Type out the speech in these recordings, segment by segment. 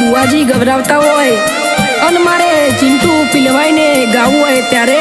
બુઆજી ગભરાવતા હોય. અને મારે ચિંટુ પીલવાઈને ગાવું હોય ત્યારે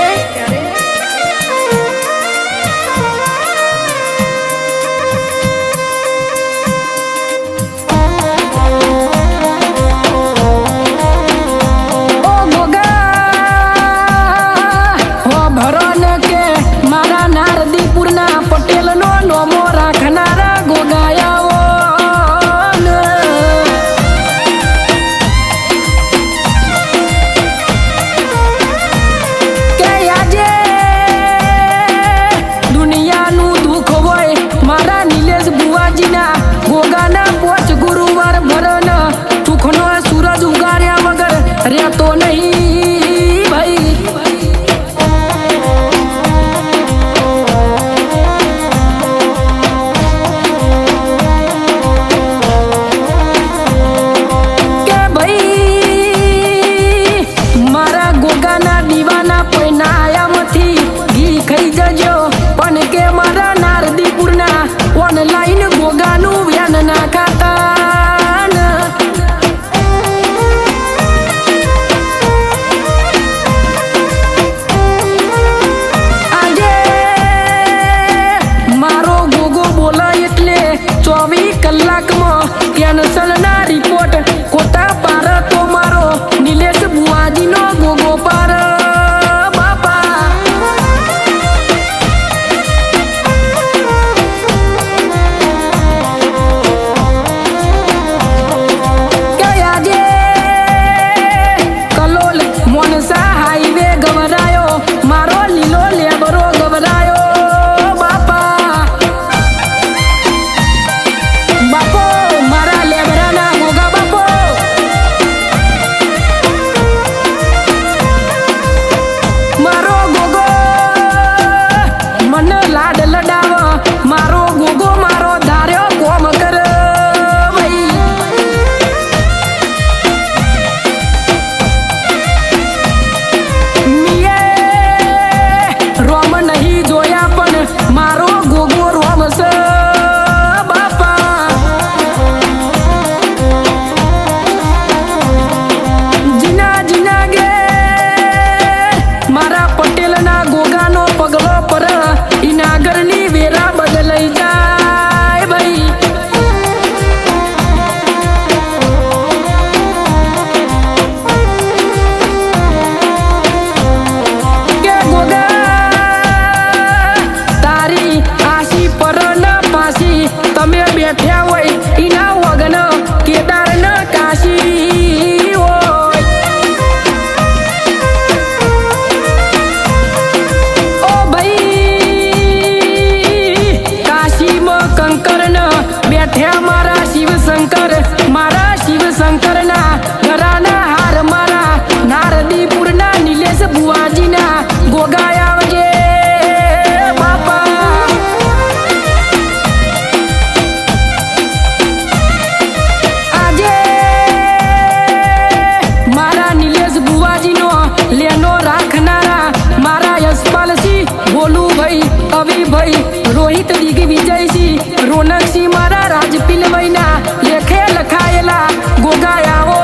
રોહિત વિગ વિજયસિંહ રોનકસિંહ મારા રાજપીલ મહિના લેખે લખાયેલા ગોગાયાઓ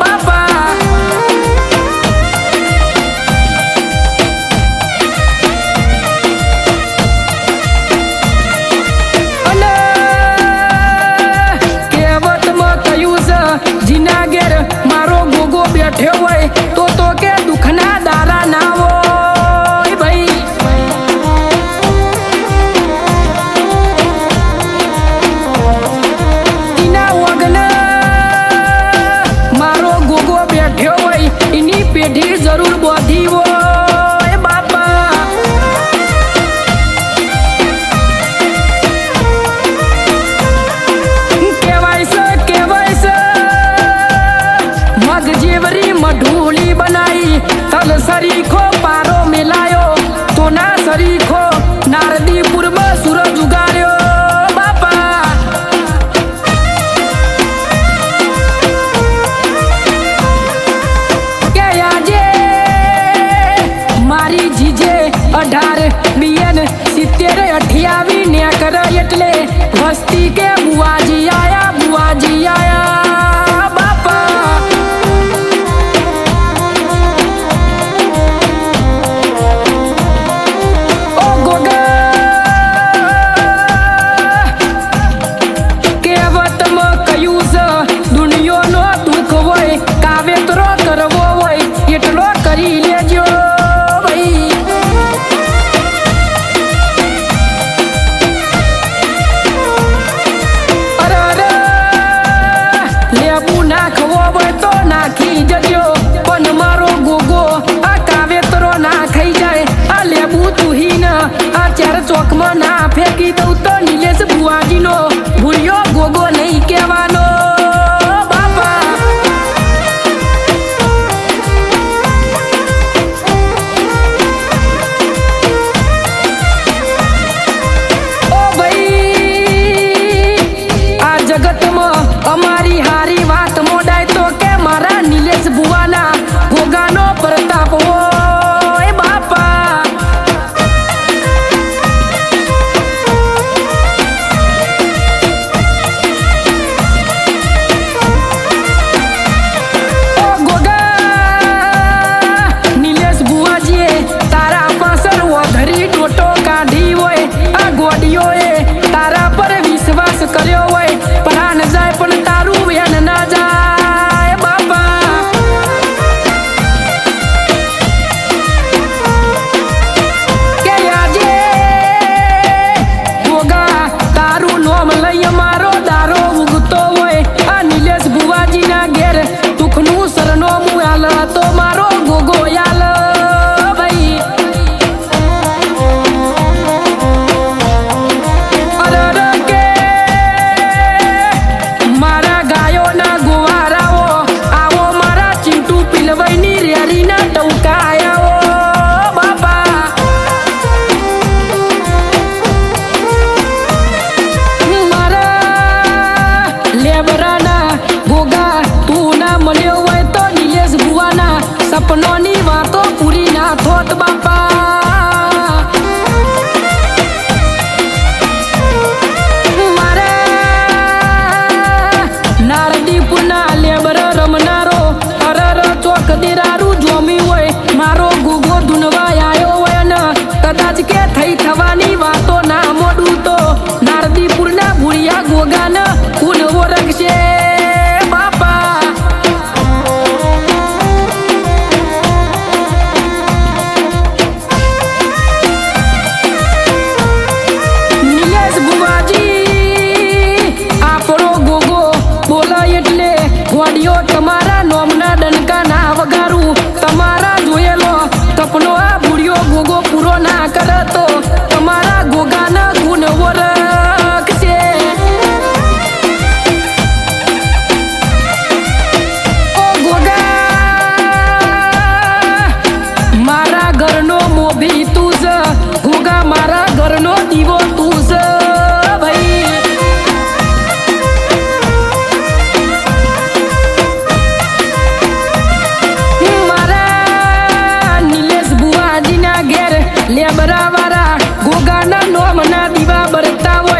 બાપા. કહેવતમાં કહ્યું છે, જીના ઘેર મારો ગોગો બેઠ્યો હોય હું ચૂહીના આ ચાર ચોકમાં ના ફેંકી દઉં તો નિલેશ બુવાજીનો ઢીલભાઈની રેરીના ટંકાયા બાપા મારા લેબરાના ગોગા તું ના મળ્યો હોય તો નિલેશ ભુવાના સપનોની વાતો પૂરી ના થોત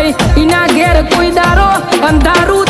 હોય એના ઘેર કોઈ દારો અંધારું